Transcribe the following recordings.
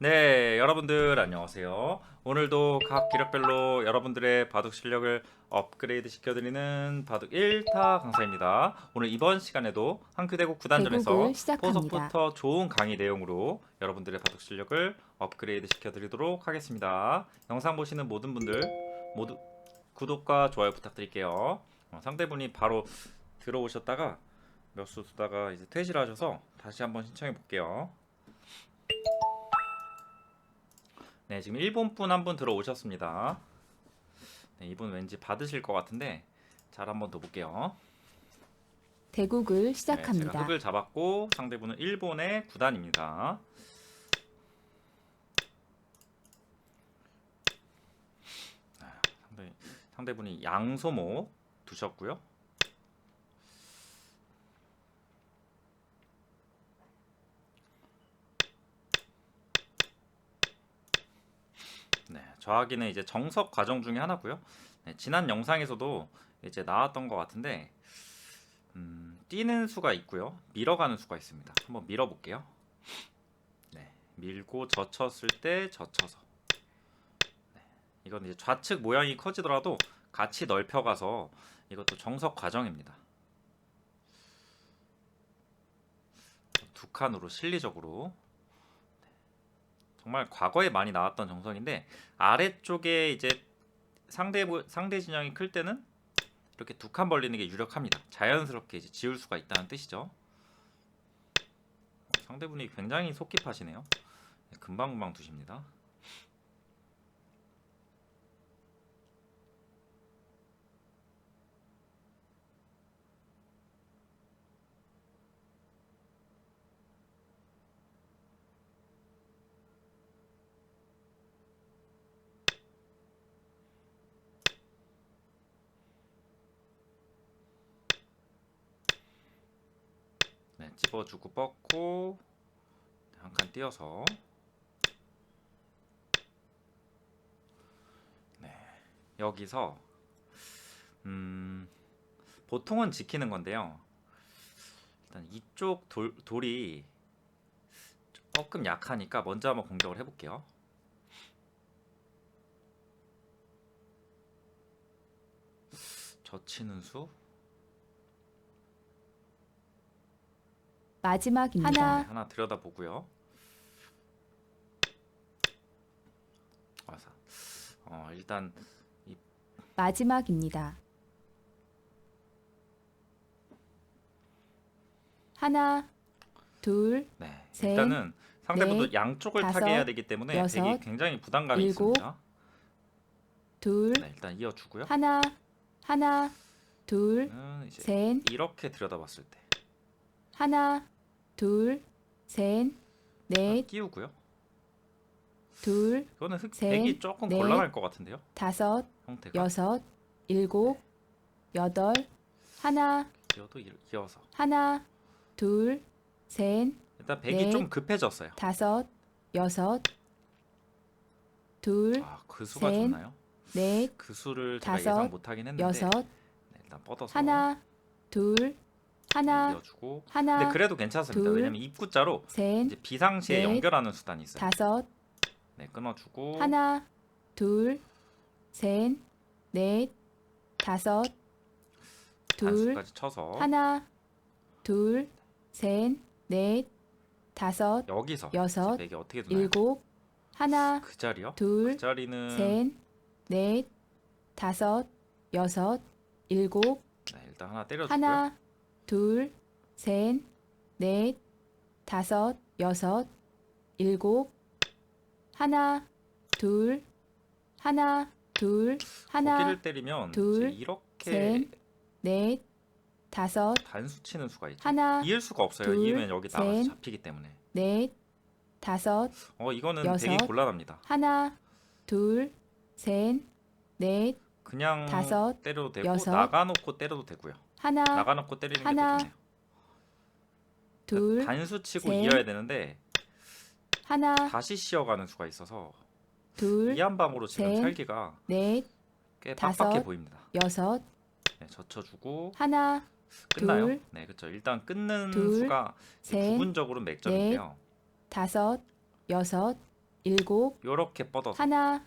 네, 여러분들 안녕하세요. 오늘도 각 기력별로 여러분들의 바둑 실력을 업그레이드 시켜드리는 바둑 1타 강사입니다. 오늘 이번 시간에도 한큐대국 구단전에서. 포석부터 좋은 강의 내용으로 여러분들의 바둑 실력을 업그레이드 시켜드리도록 하겠습니다. 영상 보시는 모든 분들 모두 구독과 좋아요 부탁드릴게요. 어, 상대분이 바로 들어오셨다가 몇 수 두다가 이제 퇴실을 하셔서 다시 한번 신청해 볼게요. 네, 지금 일본 분 한 분 들어오셨습니다. 네, 이분 왠지 받으실 것 같은데 잘 한번 더 볼게요. 대국을 네, 시작합니다. 흙을 잡았고 상대분은 일본의 구단입니다. 아, 상대 상대분이 양소모 두셨고요. 저하기는 이제 정석 과정 중에 하나고요. 네, 지난 영상에서도 이제 나왔던 것 같은데 음, 뛰는 수가 있고요. 밀어가는 수가 있습니다. 한번 밀어볼게요. 네, 밀고 젖혔을 때 젖혀서. 네, 이건 이제 좌측 모양이 커지더라도 같이 넓혀가서 이것도 정석 과정입니다. 두 칸으로 실리적으로 네, 정말 과거에 많이 나왔던 정석인데 아래쪽에 이제 상대 보- 상대 진영이 클 때는 이렇게 두 칸 벌리는 게 유력합니다. 자연스럽게 이제 지울 수가 있다는 뜻이죠. 어, 상대분이 굉장히 속깊하시네요. 네, 금방금방 두십니다. 집어주고 뻗고 한 칸 띄어서 네, 여기서 음, 보통은 지키는 건데요. 일단 이쪽 돌, 돌이 조금 약하니까 먼저 한번 공격을 해볼게요. 젖히는 수 마지막입니다. 네, 하나, 하나 들여다보고요. 와서 어, 일단 마지막입니다. 하나, 둘, 네, 셋, 일단은 상대분도 넷, 양쪽을 다섯, 타게 해야 되기 때문에 여섯, 되게 굉장히 부담감이 일곱, 있습니다. 둘, 네, 일단 이어주고요. 하나, 하나, 둘, 는 이제 셋, 이렇게 들여다봤을 때 하나, 둘, 셋, 넷, 끼우고요. 둘, 이거는 흑 셋, 백이 조금 넷, 곤란할 것 같은데요. 다섯, 형태가 여섯, 일곱, 여덟, 하나, 이어도 이- 이어서 하나, 둘, 셋, 일단 백이 넷, 좀 급해졌어요. 다섯, 여섯, 둘, 아, 그 수가 셋, 좋나요? 넷, 그 수를 제가 다섯, 예상 못 하긴 했는데 여섯, 네, 일단 뻗어서 하나, 둘, 하나, 이어주고 하나, 근데 그래도 괜찮습니다. 둘, 왜냐면 입구자로 셋, 이제 비상시에 넷, 연결하는 수단이 있어요. 다섯, 네, 끊어주고 하나, 둘, 셋, 넷, 다섯, 둘, 단수까지 쳐서 하나, 둘, 셋, 넷, 다섯, 여기서 여섯, 이제 백이 어떻게 두나요? 일곱, 하나, 그 자리요? 둘, 그 자리는 셋, 넷, 다섯, 여섯, 일곱, 네, 일단 하나 때려주고요. 하나, 둘, 셋, 넷, 다섯, 여섯, 일곱, 하나, 둘, 하나, 둘, 하나, 고기를 때리면 둘, 이제 이렇게 셋, 넷, 다섯, 단수 치는 수가 있죠. 하나, 이을 수가 없어요. 둘, 이으면 여기 나가서 셋, 잡히기 때문에. 넷, 다섯, 어 이거는 여섯, 되게 곤란합니다. 하나, 둘, 셋, 넷, 그냥 다섯, 때려도 되고 여섯, 나가놓고 때려도 되고요. 하나, 나가놓고 때리는 하나, 게더 좋네요. 둘, 단수 치고 셋, 이어야 되는데 하나, 다시 씌어가는 수가 있어서 둘, 이한밤으로 지금 셋, 살기가 넷, 꽤 다섯, 빡빡해 보입니다. 여섯, 네, 젖혀주고 하나, 끝나요. 둘, 네, 그렇죠. 일단 끊는 둘, 수가 셋, 부분적으로 맥점인데요. 다섯, 여섯, 일곱, 요렇게 뻗어서 하나,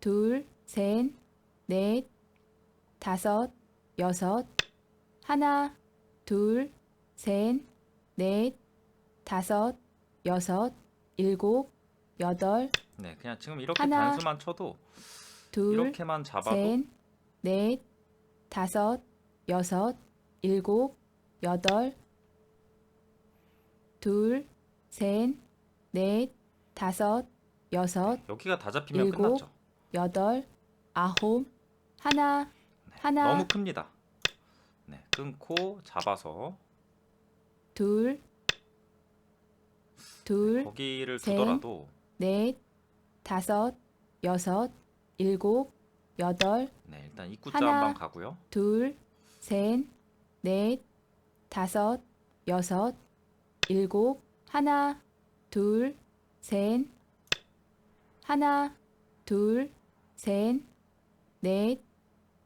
둘, 셋, 넷, 다섯, 여섯, 하나, 둘, 셋, 넷, 다섯, 여섯, 일곱, 여덟, 네, 그냥 지금 이렇게 하나, 단수만 쳐도 둘, 이렇게만 잡아도 셋, 넷, 다섯, 여섯, 일곱, 여덟, 둘, 셋, 넷, 다섯, 여섯, 여기가 다 잡히면 일곱, 끝났죠. 여덟, 아홉, 하나, 네, 하나. 너무 큽니다. 네, 끊고 잡아서 둘, 둘, 거기를 셋, 두더라도 넷, 다섯, 여섯, 일곱, 여덟, 네, 일단 입구자 하나. 한번 가고요. 둘, 셋, 넷, 다섯, 여섯, 일곱, 하나, 둘, 셋, 하나, 둘, 셋, 넷,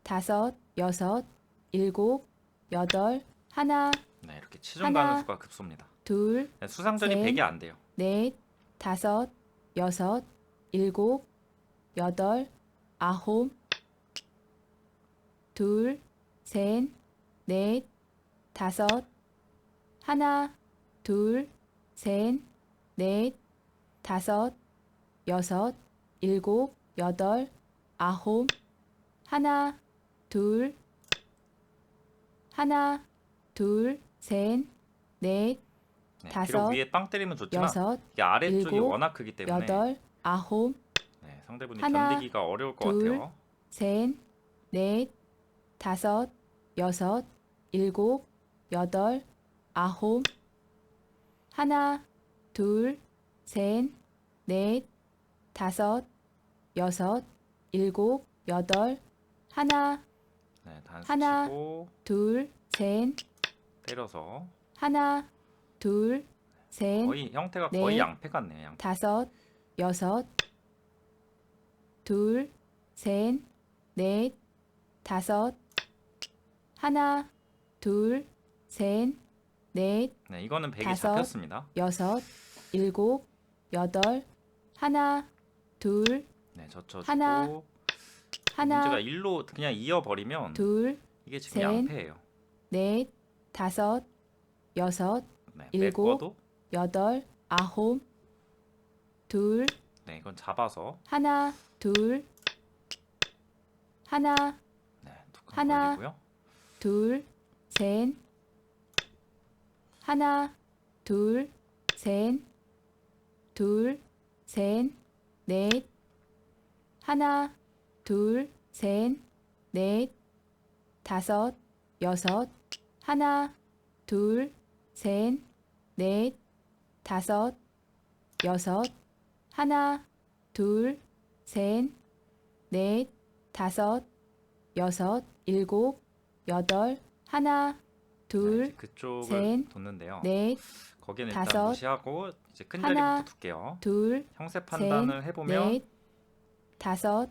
다섯, 여섯, 일곱, 여덟, 하나, 네, 이렇게 치중 하나. 가는 수가 급소입니다. 둘, 네, 수상전이 셋. 100이 안 돼요. 넷, 다섯, 여섯, 일곱, 여덟, 아홉, 둘, 셋, 넷, 다섯, 하나, 둘, 셋, 넷, 다섯, 여섯, 일곱, 여덟, 아홉, 하나, 둘, 하나, 둘, 셋, 넷, 네, 다섯, 비록 위에 빵 때리면 좋지만 여섯, 이게 아래쪽이 일곱, 워낙 크기 때문에 여덟, 아홉, 네, 상대분이 하나, 견디기가 어려울 것 둘, 같아요. 셋, 넷, 다섯, 여섯, 일곱, 여덟, 아홉, 하나, 둘, 셋, 넷, 다섯, 여섯, 일곱, 여덟, 하나, 네, 단수 하나. 치고 둘, 셋, 때려서 하나, 둘, 셋, 거의 형태가 넷, 거의 양패 같네요. 양패. 다섯, 여섯, 둘, 셋, 넷, 다섯, 하나, 둘, 셋, 넷, 네, 이거는 100이 다섯, 잡혔습니다. 여섯, 일곱, 여덟, 하나, 둘, 네, 젖혀주고 하나, 하나, 문제가 일로 그냥 이어버리면 둘, 이게 지금 셋, 양패예요. 넷, 다섯, 여섯, 네, 일곱, 메꿔도 여덟, 아홉, 둘, 네, 이건 잡아서 하나, 둘, 하나, 네, 툭 하나. 걸리고요. 둘, 셋, 하나, 둘, 셋, 둘, 셋, 넷, 하나, 둘, 셋, 넷, 다섯, 여섯, 하나, 둘, 셋, 넷, 다섯, 여섯, 하나, 둘, 셋, 넷, 다섯, 여섯, 일곱, 여덟, 하나, 네, 둘, 그쪽을 셋. 넷, 거기는 다섯, 무시하고 이제 큰 하나, 자리부터. 둘, 형세 판단을 해보면 넷, 다섯,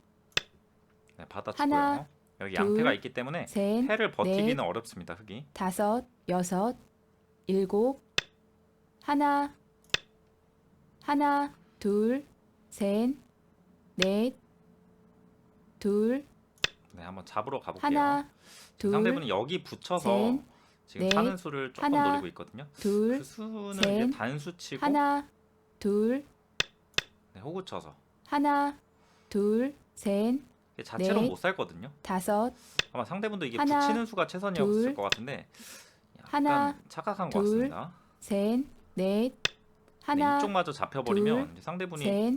네 받아주고요. 하나, 여기 둘, 양패가 있기 때문에 셋, 패를 버티기는 넷, 어렵습니다. 흙이. 다섯, 여섯, 일곱, 하나, 하나, 둘, 셋, 넷, 둘, 네, 한번 잡으러 가볼게요. 하나, 둘, 상대분이 여기 붙여서 셋, 지금 넷, 차는 수를 조금 하나, 노리고 있거든요. 그 둘, 수는 셋, 이제 단수치고 하나, 둘, 네, 호구 쳐서 하나, 둘, 셋, 자체로 넷, 못 살거든요. 다섯, 아마 상대분도 이게 하나, 붙이는 수가 최선이었을 둘, 것 같은데 약간 하나, 착각한 것 둘, 같습니다. 셋, 넷, 네, 하나, 이쪽마저 잡혀버리면 둘, 이제 상대분이 셋,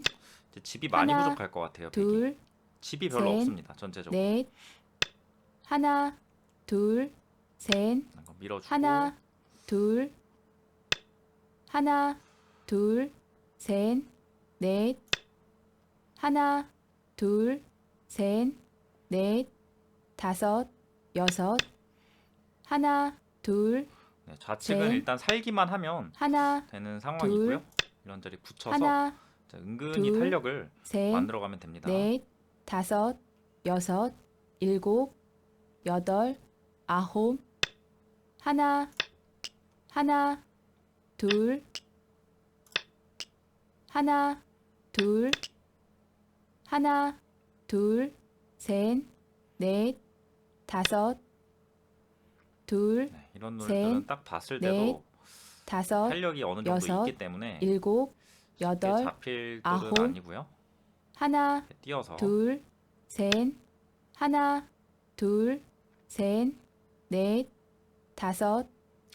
이제 집이 많이 하나, 부족할 것 같아요. 둘, 집이 별로 셋, 없습니다. 전체적으로 넷, 하나, 둘, 셋, 밀어주고 하나, 둘, 하나, 둘, 셋, 넷, 하나, 둘, 셋, 넷, 다섯, 여섯. 하나, 둘, 네, 좌측은 셋. 일단 살기만 하면 하나, 되는 상황이고요. 이런저리 붙여서 하나, 자, 은근히 둘, 탄력을 셋, 만들어가면 됩니다. 넷, 다섯, 여섯, 일곱, 여덟, 아홉. 하나, 하나, 둘, 하나, 둘, 하나, 둘, 셋, 넷, 다섯, 둘, 네, 이런 셋, 룰들은 딱 봤을 넷, 때도 다섯, 탄력이 어느 정도 여섯, 있기 때문에 일곱, 쉽게 여덟, 잡힐 아홉, 아니고요. 하나, 이렇게 띄어서 둘, 셋, 하나, 둘, 셋, 넷, 다섯,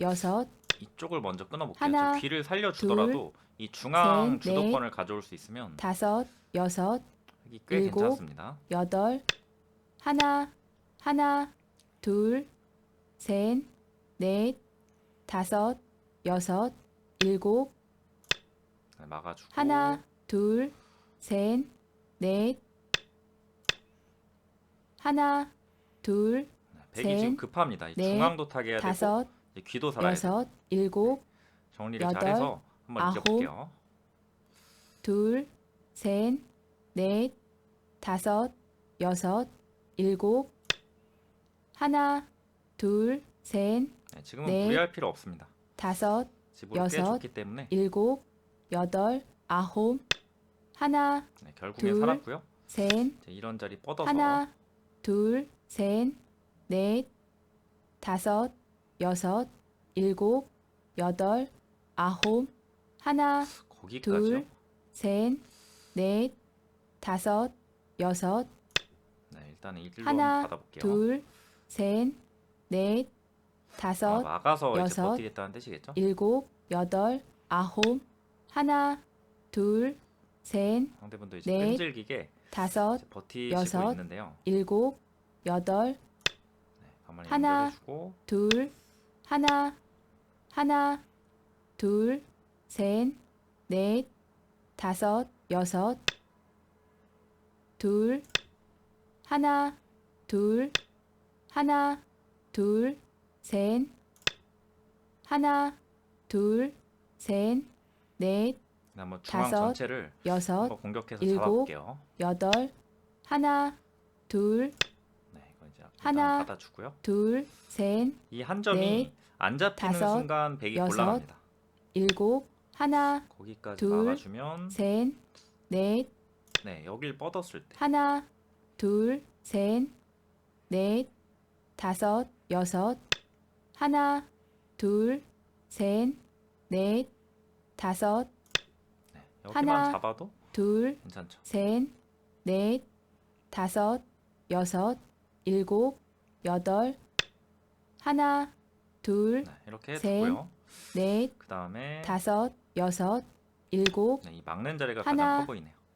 여섯, 이쪽을 먼저 끊어볼게요. 하나, 지금 귀를 살려주더라도 이 중앙 셋, 주도권을 가져올 수 있으면 다섯, 여섯, 이게 꽤 일곱, 괜찮습니다. 여덟, 하나, 하나, 둘, 셋, 넷, 다섯, 여섯, 일곱, 네, 막아주고 하나, 둘, 셋, 넷, 하나, 둘, 네, 백이 셋, 지금 급합니다. 이 넷, 중앙도 타게 해야 되고 다섯, 이제 귀도 살아야 돼요. 여섯, 일곱, 정리를 여덟, 잘해서 한번 아홉, 이겨볼게요. 둘, 셋, 넷, 다섯, 여섯, 일곱, 하나, 둘, 셋, 네, 지금은 넷, 무리할 필요 없습니다. 다섯, 집으로 여섯, 때문에 일곱, 여덟, 아홉, 하나, 네, 결국엔 둘, 살았고요. 셋, 이제 이런 자리 뻗어서 하나, 둘, 셋, 넷, 다섯, 여섯, 일곱, 여덟, 아홉, 하나, 거기까지요. 둘, 셋, 넷, 다섯, 여섯, 네, 일단은 일로 하나, 받아볼게요. 둘, 셋, 넷, 아, 다섯, 막아서 이제 여섯, 버티겠다는 뜻이겠죠? 일곱, 여덟, 아홉, 하나, 둘, 셋, 상대분도 이제 넷, 끈질기게 다섯, 이제 버티시고 여섯, 있는데요. 일곱, 여덟, 네, 가만히 하나, 연결해주고 둘, 하나, 하나, 둘, 셋, 넷, 다섯, 여섯, 둘, 하나, 둘, 하나, 둘, 셋, 하나, 둘, 셋, 넷, 네, 한번 중앙 다섯, 전체를 여섯, 한번 공격해서 일곱, 잡아볼게요. 여덟, 하나, 둘, 네, 이거 이제 하나, 받아주고요. 둘, 셋, 이 한 점이 넷, 안 잡히는 다섯, 순간 백이 여섯, 곤란합니다. 일곱, 하나, 거기까지 둘, 막아주면 셋, 넷, 네 여길 뻗었을 때 하나, 둘, 셋, 넷, 다섯, 여섯, 하나, 둘, 셋, 넷, 다섯, 네, 여기만 하나, 잡아도 둘, 괜찮죠. 셋, 넷, 다섯, 여섯, 일곱, 여덟, 하나, 둘, 네, 이렇게 셋. 넷, 그 다음에 다섯, 여섯, 일곱, 네, 이 막는 자리가 하나, 가장 커 보이네요.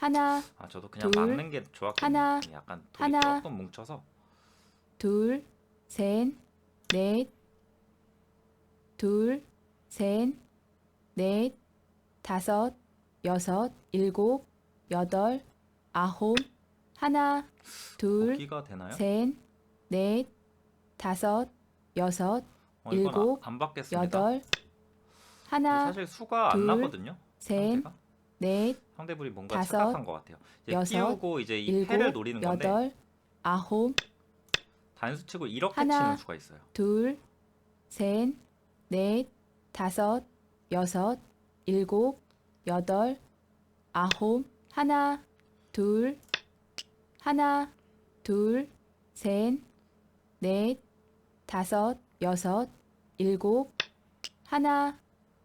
하나, 아 저도 그냥 둘, 막는 게 좋았거든요. 하나, 약간 돌이 하나, 조금 뭉쳐서 둘, 셋, 넷, 둘, 셋, 넷, 다섯, 여섯, 일곱, 여덟, 아홉, 하나, 둘, 되나요? 셋, 넷, 다섯, 여섯, 어, 이건 일곱, 아, 안 받겠습니다. 여덟, 하나, 사실 수가 안 둘, 나거든요. 셋, 넷, 상대분이 뭔가 다섯, 착각한 것 같아요. 이제 여섯, 띄우고 이제 이 일곱, 패를 노리는 건데 여덟, 아홉, 단수 치고 이렇게 하나, 치는 수가 있어요. 둘, 셋, 넷, 다섯, 여섯, 일곱, 여덟, 아홉, 하나, 둘, 하나, 둘, 셋, 넷, 다섯, 여섯, 일곱, 하나,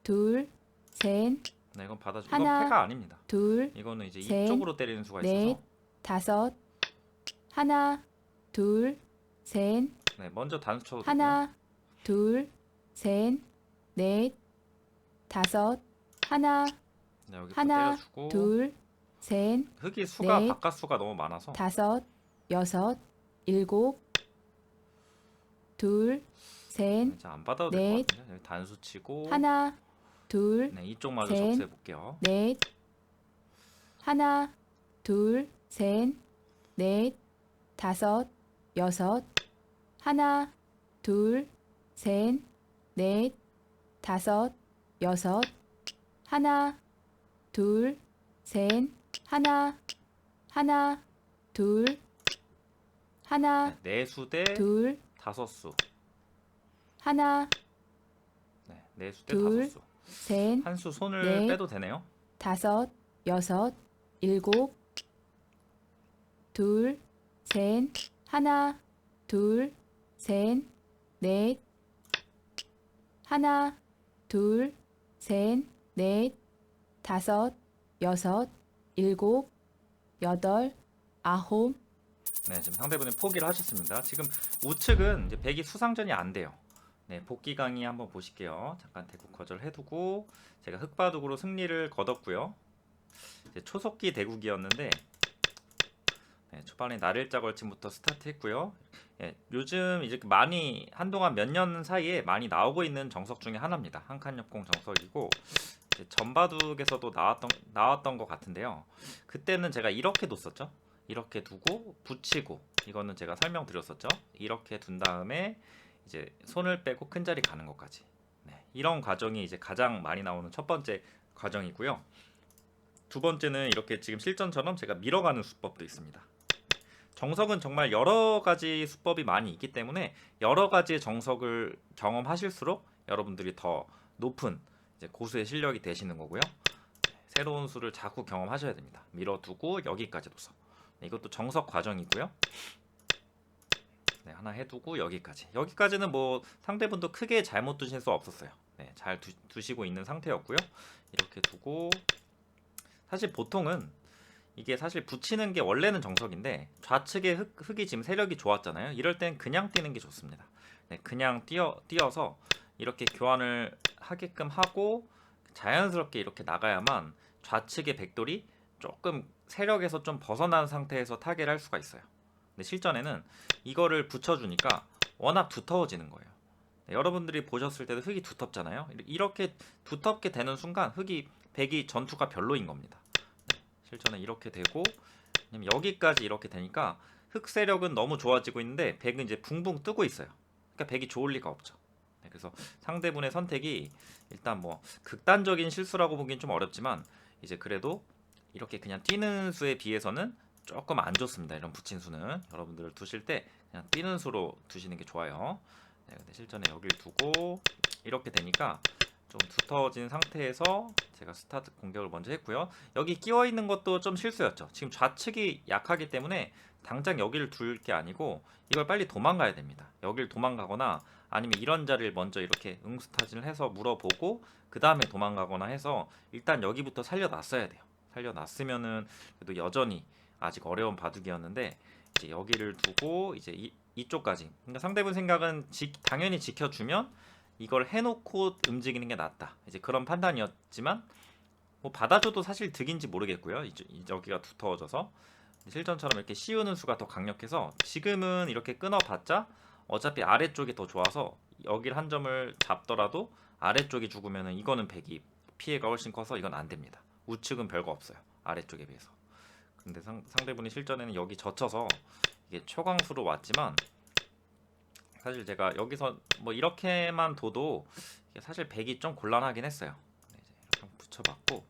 둘, 셋, 네, 이건 받아주. 하나, 이건 패가 아닙니다. 둘, 이거는 이제 셋, 이쪽으로 때리는 수가 넷, 있어서 다섯, 하나, 둘, 셋, 네, 먼저 단수 쳐도. 하나, 둘, 셋, 넷, 다섯, 하나, 네, 여기 하나, 때려주고 둘, 셋, 흙이 수가 넷, 바깥 수가 너무 많아서 다섯, 여섯, 일곱, 둘, 셋, 이제 안 받아도 될 넷, 것 같은데 여기 단수 치고 하나, 둘, 네, 이쪽 마저 셋, 접수해 볼게요. 넷, 하나, 둘, 셋, 넷, 다섯, 여섯, 하나, 둘, 셋, 넷, 다섯, 여섯, 하나, 둘, 셋, 하나, 하나, 둘, 하나, 네, 네수 대 둘, 다섯 수. 하나, 네, 네수 대 둘, 다섯 수. 셋, 한 수 손을 넷, 빼도 되네요. 다섯, 여섯, 일곱, 둘, 셋, 하나, 둘, 셋, 넷, 하나, 둘, 셋, 넷, 다섯, 여섯, 일곱, 여덟, 아홉, 네, 지금 상대분이 포기를 하셨습니다. 지금 우측은 이제 백이 수상전이 안 돼요. 네, 복귀 강의 한번 보실게요. 잠깐 대국 거절 해두고 제가 흑바둑으로 승리를 거뒀고요. 이제 초속기 대국이었는데 네, 초반에 날일자 걸침부터 스타트했고요. 예, 요즘 이제 많이 한동안 몇 년 사이에 많이 나오고 있는 정석 중에 하나입니다. 한칸역공 정석이고 이제 전바둑에서도 나왔던 나왔던 것 같은데요. 그때는 제가 이렇게 뒀었죠. 이렇게 두고 붙이고 이거는 제가 설명드렸었죠. 이렇게 둔 다음에 이제 손을 빼고 큰 자리 가는 것까지. 네, 이런 과정이 이제 가장 많이 나오는 첫 번째 과정이고요. 두 번째는 이렇게 지금 실전처럼 제가 밀어가는 수법도 있습니다. 정석은 정말 여러 가지 수법이 많이 있기 때문에 여러 가지의 정석을 경험하실수록 여러분들이 더 높은 고수의 실력이 되시는 거고요. 네, 새로운 수를 자꾸 경험하셔야 됩니다. 밀어두고 여기까지 둬서 네, 이것도 정석 과정이고요. 네, 하나 해두고 여기까지. 여기까지는 뭐 상대분도 크게 잘못 두실 수 없었어요. 네, 잘 두, 두시고 있는 상태였고요. 이렇게 두고 사실 보통은 이게 사실 붙이는 게 원래는 정석인데 좌측의 흙, 흙이 지금 세력이 좋았잖아요. 이럴 땐 그냥 뛰는 게 좋습니다. 네, 그냥 뛰어 뛰어서 이렇게 교환을 하게끔 하고 자연스럽게 이렇게 나가야만 좌측의 백돌이 조금 세력에서 좀 벗어난 상태에서 타개를 할 수가 있어요. 근데 실전에는 이거를 붙여주니까 워낙 두터워지는 거예요. 네, 여러분들이 보셨을 때도 흙이 두텁잖아요. 이렇게 두텁게 되는 순간 흙이 백이 전투가 별로인 겁니다. 네, 실전에 이렇게 되고 여기까지 이렇게 되니까 흙 세력은 너무 좋아지고 있는데 백은 이제 붕붕 뜨고 있어요. 그러니까 백이 좋을 리가 없죠. 네, 그래서 상대분의 선택이 일단 뭐 극단적인 실수라고 보기엔 좀 어렵지만 이제 그래도 이렇게 그냥 뛰는 수에 비해서는 조금 안 좋습니다. 이런 붙인 수는 여러분들 두실 때 그냥 뛰는 수로 두시는 게 좋아요. 네, 근데 실전에 여길 두고 이렇게 되니까 좀 두터워진 상태에서 제가 스타트 공격을 먼저 했고요. 여기 끼워 있는 것도 좀 실수였죠. 지금 좌측이 약하기 때문에 당장 여기를 둘 게 아니고 이걸 빨리 도망가야 됩니다. 여길 도망가거나 아니면 이런 자리를 먼저 이렇게 응스타진을 해서 물어보고 그 다음에 도망가거나 해서 일단 여기부터 살려놨어야 돼요. 살려놨으면은 그래도 여전히 아직 어려운 바둑이었는데 이제 여기를 두고 이제 이, 이쪽까지 그러니까 상대분 생각은 지, 당연히 지켜주면 이걸 해놓고 움직이는 게 낫다 이제 그런 판단이었지만 뭐 받아줘도 사실 득인지 모르겠고요 이, 이, 여기가 두터워져서 실전처럼 이렇게 씌우는 수가 더 강력해서 지금은 이렇게 끊어봤자 어차피 아래쪽이 더 좋아서 여기를 한 점을 잡더라도 아래쪽이 죽으면은 이거는 백이 피해가 훨씬 커서 이건 안 됩니다. 우측은 별거 없어요. 아래쪽에 비해서. 근데 상, 상대분이 실전에는 여기 젖혀서 이게 초강수로 왔지만 사실 제가 여기서 뭐 이렇게만 둬도 사실 백이 좀 곤란하긴 했어요. 네, 이제 이렇게 붙여봤고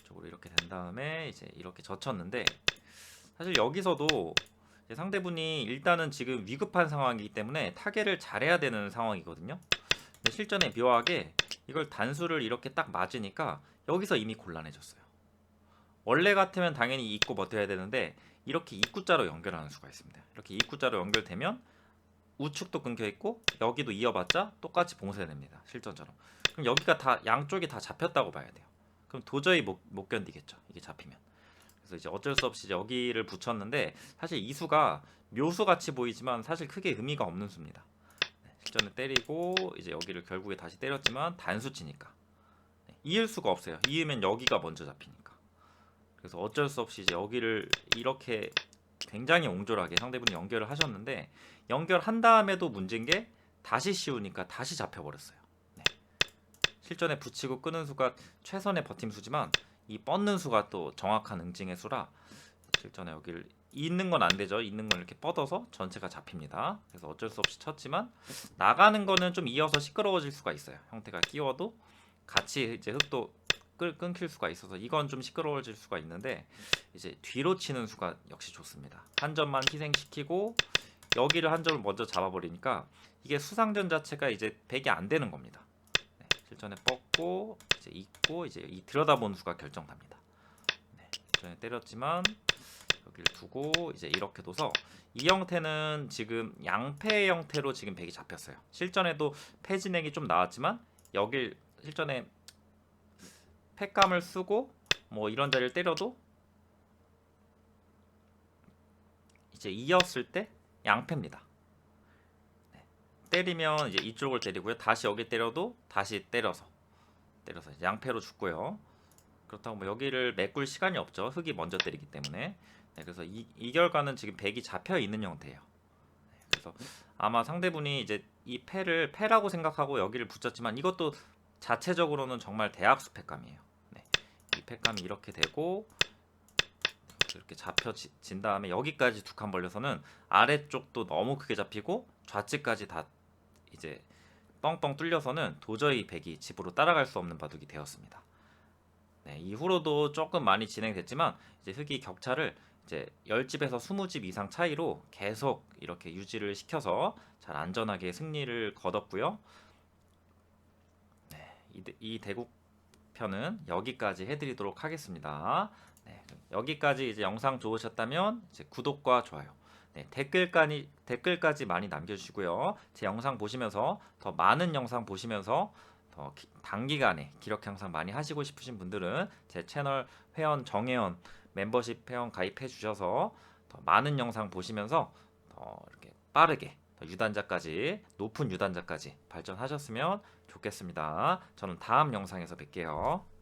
이쪽으로 이렇게 된 다음에 이제 이렇게 젖혔는데 사실 여기서도 상대분이 일단은 지금 위급한 상황이기 때문에 타겟을 잘해야 되는 상황이거든요. 실전에 묘하게 이걸 단수를 이렇게 딱 맞으니까 여기서 이미 곤란해졌어요. 원래 같으면 당연히 입고 버텨야 되는데 이렇게 입구자로 연결하는 수가 있습니다. 이렇게 입구자로 연결되면 우측도 끊겨 있고 여기도 이어봤자 똑같이 봉쇄됩니다. 실전처럼. 그럼 여기가 다 양쪽이 다 잡혔다고 봐야 돼요. 그럼 도저히 못, 못 견디겠죠. 이게 잡히면. 그래서 이제 어쩔 수 없이 여기를 붙였는데 사실 이 수가 묘수 같이 보이지만 사실 크게 의미가 없는 수입니다. 네, 실전에 때리고 이제 여기를 결국에 다시 때렸지만 단수 치니까 네, 이을 수가 없어요. 이으면 여기가 먼저 잡히니까. 그래서 어쩔 수 없이 이제 여기를 이렇게 굉장히 옹졸하게 상대분이 연결을 하셨는데 연결한 다음에도 문제인 게 다시 씌우니까 다시 잡혀버렸어요. 네. 실전에 붙이고 끄는 수가 최선의 버팀 수지만 이 뻗는 수가 또 정확한 응징의 수라 실전에 여기를 있는 건 안 되죠. 있는 건 이렇게 뻗어서 전체가 잡힙니다. 그래서 어쩔 수 없이 쳤지만 나가는 거는 좀 이어서 시끄러워질 수가 있어요. 형태가 끼워도 같이 이제 흙도 끌, 끊길 수가 있어서 이건 좀 시끄러워질 수가 있는데 이제 뒤로 치는 수가 역시 좋습니다. 한 점만 희생시키고 여기를 한 점을 먼저 잡아버리니까 이게 수상전 자체가 이제 100이 안 되는 겁니다. 네, 실전에 뻗고 이제 있고 이제 이 들여다보는 수가 결정납니다. 네, 실전에 때렸지만 여기를 두고 이제 이렇게 둬서 이 형태는 지금 양패 형태로 지금 100이 잡혔어요. 실전에도 패진액이 좀 나왔지만 여길 실전에 팩감을 쓰고 뭐 이런 자리를 때려도 이제 이었을 때 양패입니다. 네. 때리면 이제 이쪽을 때리고요. 다시 여기 때려도 다시 때려서 때려서 양패로 죽고요. 그렇다고 뭐 여기를 메꿀 시간이 없죠. 흙이 먼저 때리기 때문에. 네, 그래서 이, 이 결과는 지금 100이 잡혀 있는 형태예요. 네, 그래서 아마 상대분이 이제 이 패를 패라고 생각하고 여기를 붙였지만 이것도 자체적으로는 정말 대학수 패감이에요. 네, 이 패감이 이렇게 되고 이렇게 잡혀진 다음에 여기까지 두 칸 벌려서는 아래쪽도 너무 크게 잡히고 좌측까지 다 이제 뻥뻥 뚫려서는 도저히 백이 집으로 따라갈 수 없는 바둑이 되었습니다. 네, 이후로도 조금 많이 진행됐지만 이제 흙이 격차를 이제 10집에서 20집 이상 차이로 계속 이렇게 유지를 시켜서 잘 안전하게 승리를 거뒀고요. 네, 이, 대국 편은 여기까지 해드리도록 하겠습니다. 네, 여기까지 이제 영상 좋으셨다면 이제 구독과 좋아요, 네, 댓글까지 댓글까지 많이 남겨주시고요. 제 영상 보시면서 더 많은 영상 보시면서 더 기- 단기간에 기록 향상 많이 하시고 싶으신 분들은 제 채널 회원 정회원 멤버십 회원 가입해 주셔서 더 많은 영상 보시면서 더 이렇게 빠르게 더 유단자까지 높은 유단자까지 발전하셨으면 좋겠습니다. 저는 다음 영상에서 뵐게요.